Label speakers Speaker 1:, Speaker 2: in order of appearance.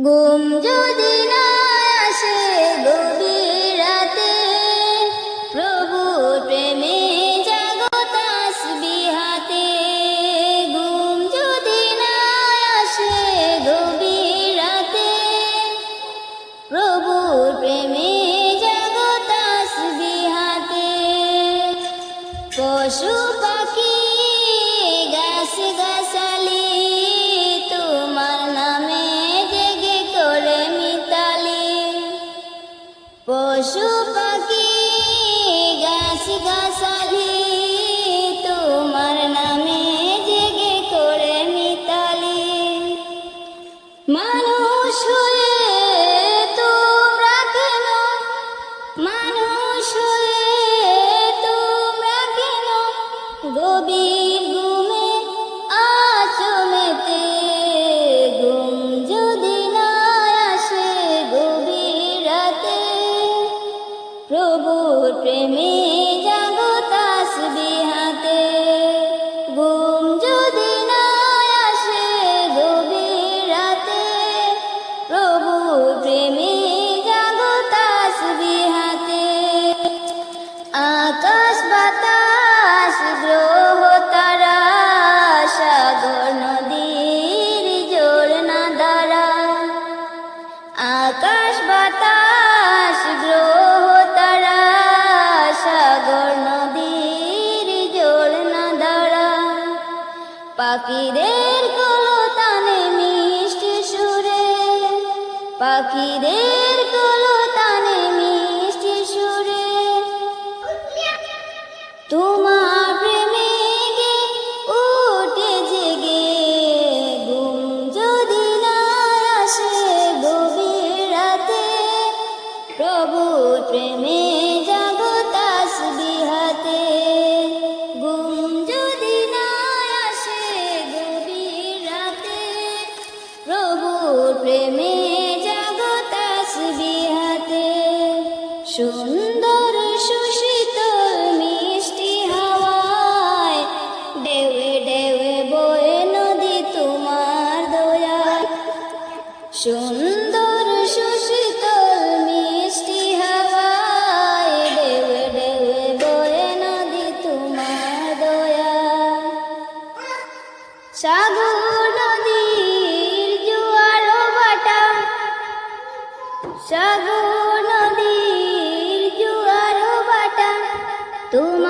Speaker 1: ঘুম যদি না আসে গভীর পশু পাখি গাছ গাছালি তোমার নামে জেগে করে মিতালি। মানুষ প্রেমে পাখিদের কলতানে মিষ্টি সুরে, পাখিদের কলতানে মিষ্টি সুরে। তোমার প্রেমে গে উঠে জেগে, ঘুম যদি না আসে গভীর রাতে প্রভু প্রেমে সুন্দর সুশীতল মিষ্টি হাওয়ায় ডেবে ডেবে বয়ে নদী তোমার দয়ায়। সুন্দর সুশীতল মিষ্টি হাওয়ায় ডেবে ডেবে বয়ে নদী তোমার দয়া সাগর নদীর জোয়ার বাটা, সাগর